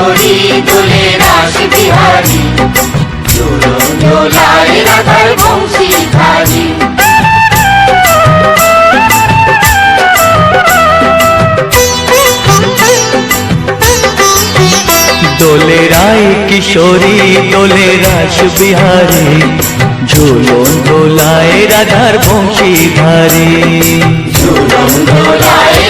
কিশোরী দোলে রাস বিহারী। দোলন দোলায় রাধার বংশীধারী দোলে রায় কিশোরী দোলে রাস বিহারী। ঝুলন দোলায় রাধার বংশীধারী দোলন দোলায়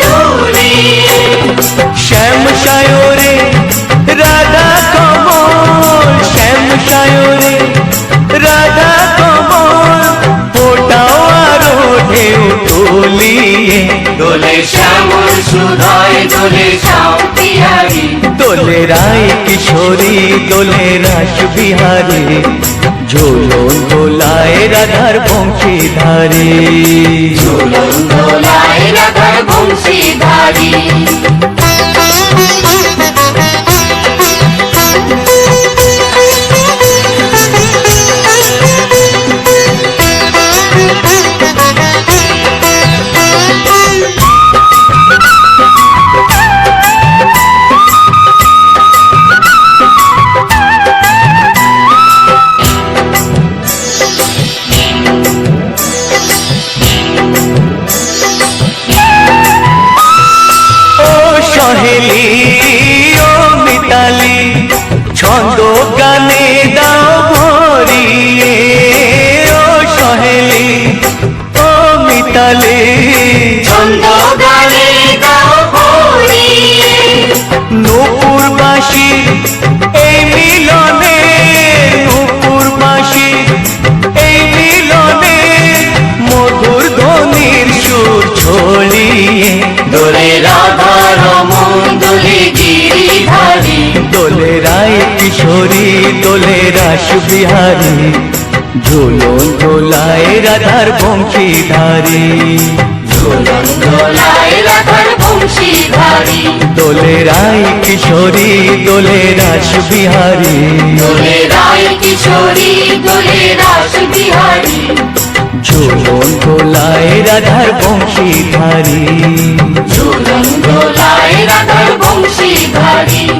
দুলিয়ে শ্যাম সায়রে রাধা কমল শ্যাম সায়রে রাধা কমল ফোটাও আরও ঢেউ তুলিয়ে। দোলে শ্যামল সুধয় দোলে শ্যাম বিহারী। দোলে রায় কিশোরী দোলে রাস বিহারী ঝোলন দোলায় রাধার বংশী ধারে ঝোলন দোলায় রাধার বংশীধারী। ও Aldo কিশোরী দোলে রাস বিহারী ঝুলন দোলায় রাধার বংশীধারী। দোলন দোলায় রাধার বংশীধারী। দোলে রায় কিশোরী দোলে রাস বিহারী। দোলে রায় কিশোরী দোলে রাস বিহারী। ঝুলন দোলায় রাধার বংশীধারী। ঝুলন দোলায় রাধার বংশীধারী।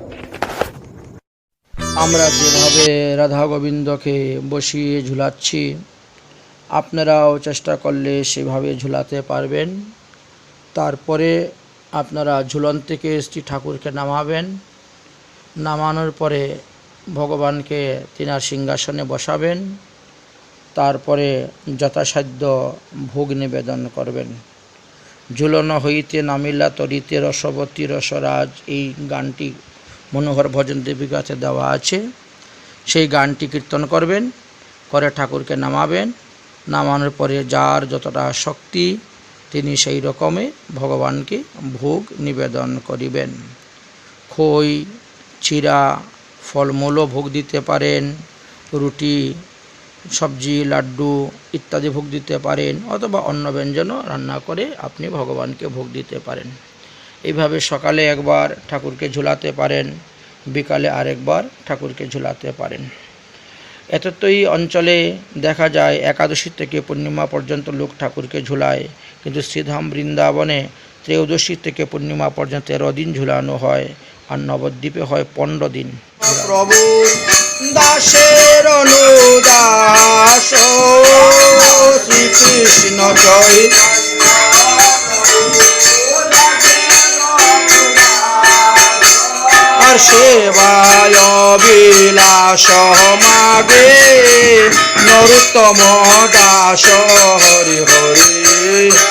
আমরা যেভাবে রাধা গোবিন্দকে বসিয়ে ঝুলাচ্ছি, আপনারাও চেষ্টা করলে সেভাবে ঝুলাতে পারবেন। তারপরে আপনারা ঝুলন থেকে শ্রী ঠাকুরকে নামাবেন। নামানোর পরে ভগবানকে তিনার সিংহাসনে বসাবেন। তারপরে যথাসাধ্য ভোগ নিবেদন করবেন। ঝুলন হইতে নামিলা তরিতে রসবতী রসরাজ এই গানটি মনোহর ভজন দেবী কাছে দেওয়া আছে। সেই গানটি কীর্তন করবেন, করে ঠাকুরকে নামাবেন। নামানোর পরে যার যতটা শক্তি, তিনি সেই রকমে ভগবানকে ভোগ নিবেদন করিবেন। খই, চিরা, ফলমূলও ভোগ দিতে পারেন, রুটি, সবজি, লাড্ডু ইত্যাদি ভোগ দিতে পারেন, অথবা অন্ন ব্যঞ্জনও রান্না করে আপনি ভগবানকে ভোগ দিতে পারেন। এইভাবে সকালে একবার ঠাকুরকে ঝুলাতে পারেন, বিকালে আরেকবার ঠাকুরকে ঝুলাতে পারেন। এততই অঞ্চলে দেখা যায়, একাদশী থেকে পূর্ণিমা পর্যন্ত লোক ঠাকুরকে ঝুলায়, কিন্তু শ্রীধাম বৃন্দাবনে ত্রয়োদশী থেকে পূর্ণিমা পর্যন্ত তেরো দিন ঝুলানো হয় আর নবদ্বীপে হয় পনেরো দিন প্রভু দাসের অনুদাস সেবায় বিলাস মাগে। নরুত্তম দাস হরি হরি।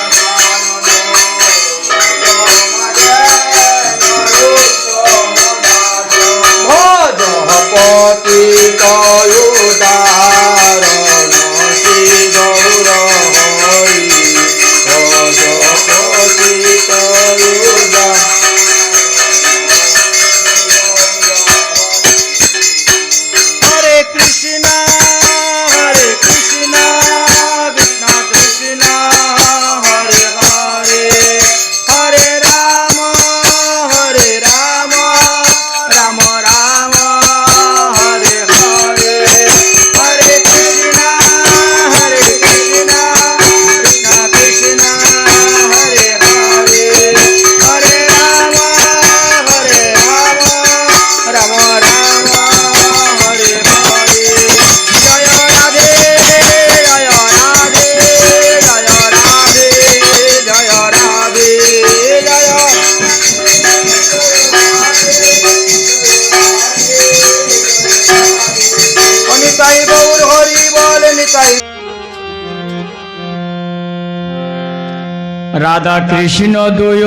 রাধা কৃষ্ণ দুয়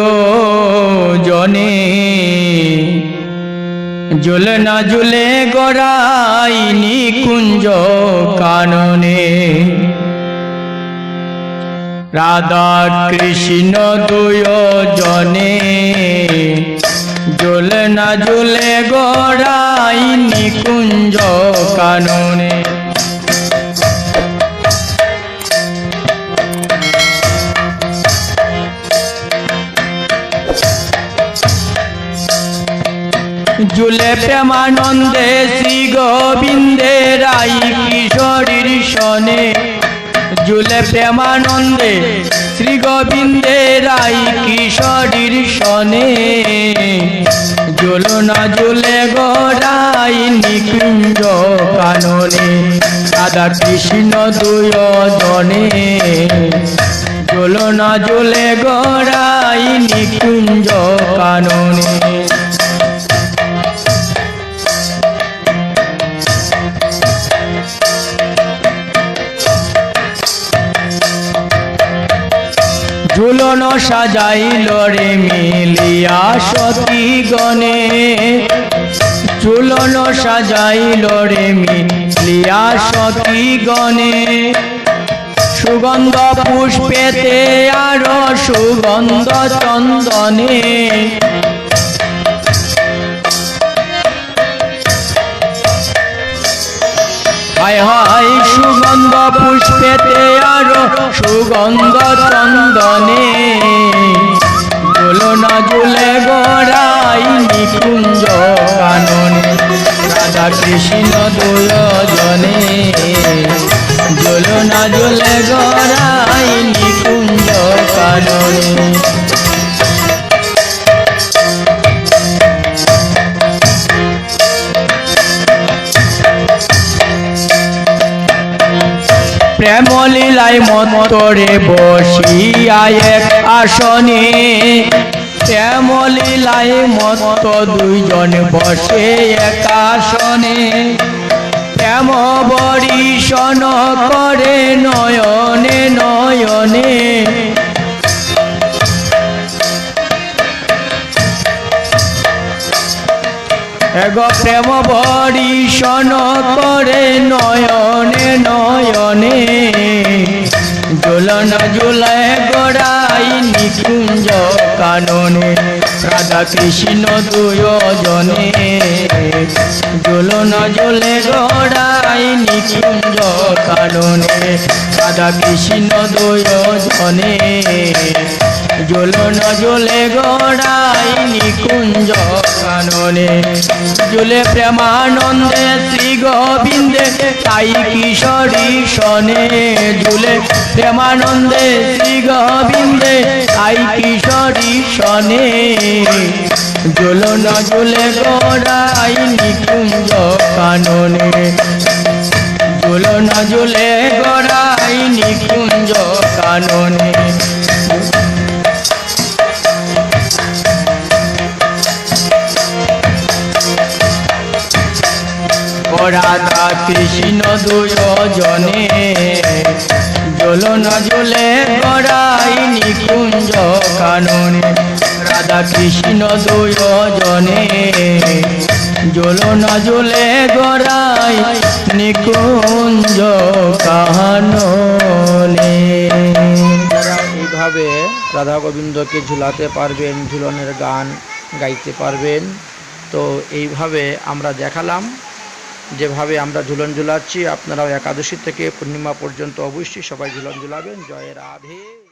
জনে জুলে না জুলে গড়াই নিকুঞ্জ কাননে। রাধা কৃষ্ণ দুয় জনে জুলে না জুলে গড়াই নিকুঞ্জ কাননে। জুলে প্রেমানন্দে শ্রী গোবিন্দে রাই কিশোরীর সনে। জুলে প্রেমানন্দে শ্রী গোবিন্দে রাই কিশোরীর সনে। জুলো না জুলে গোরাই নিকুঞ্জ কাননে। রাধা কৃষ্ণ দুয় জনে জুলো না জুলে গোরাই নিকুঞ্জ কাননে। সাজাইল রে মিলিয়া সতী গণে। ঝুলন সাজাইল রে মিলিয়া সতী গণে। সুগন্ধ পুষ্পেতে আর সুগন্ধ চন্দনে। হায় হায় সুগন্ধ পুষ্পেতে আর সুগন্ধ চন্দনে। জুলনা জুলে গড়াই নিকুঞ্জ কাননে। রাধা কৃষ্ণ দুজনে জুলনা জুলে গড়াই নিকুঞ্জ কাননে। লীলায় মন্তরে বসিয়া এক আসনে। শ্যামলীলায় লীলায় মত দুইজন বসে এক আসনে। প্রেম বরিশন করে নয়নে নয়নে। এগ প্রেম বরিশন করে নয়নে নয়নে। জোলন জুলায় গড়াই নিকুঞ্জ কাননে, রাধা কৃষ্ণ দুজনে জোলন জুলে গড়াই নিকুঞ্জ কাননে, রাধা কৃষ্ণ দুজনে ঝুলন ঝুলে গোড়াই নিকুঞ্জ কাননে। ঝুলে প্রেমানন্দে শ্রী গোবিন্দে তাই কিশোরী শনে ঝুলে প্রেমানন্দে শ্রী গোবিন্দে তাই কিশোরী শনে ঝুলন ঝুলে গোড়াই নিকুঞ্জ কাননে। ঝুলন ঝুলে গোড়াই নিকুঞ্জ কাননে। রাধা কৃষ্ণ দুজনে জ্বলন জ্বলে গড়াই নিকুঞ্জ কাননে। রাধা কৃষ্ণ দুজনে জ্বলন জ্বলে গড়াই নিকুঞ্জ কাননে। এইভাবে রাধা গোবিন্দকে ঝুলাতে পারবেন, ঝুলনের গান গাইতে পারবেন, তো এইভাবে আমরা দেখালাম। যেভাবে আমরা ঝুলন ঝুলাচ্ছি, আপনারাও একাদশী থেকে পূর্ণিমা পর্যন্ত অবশ্যই সবাই ঝুলন ঝুলাবেন। জয় রাধে।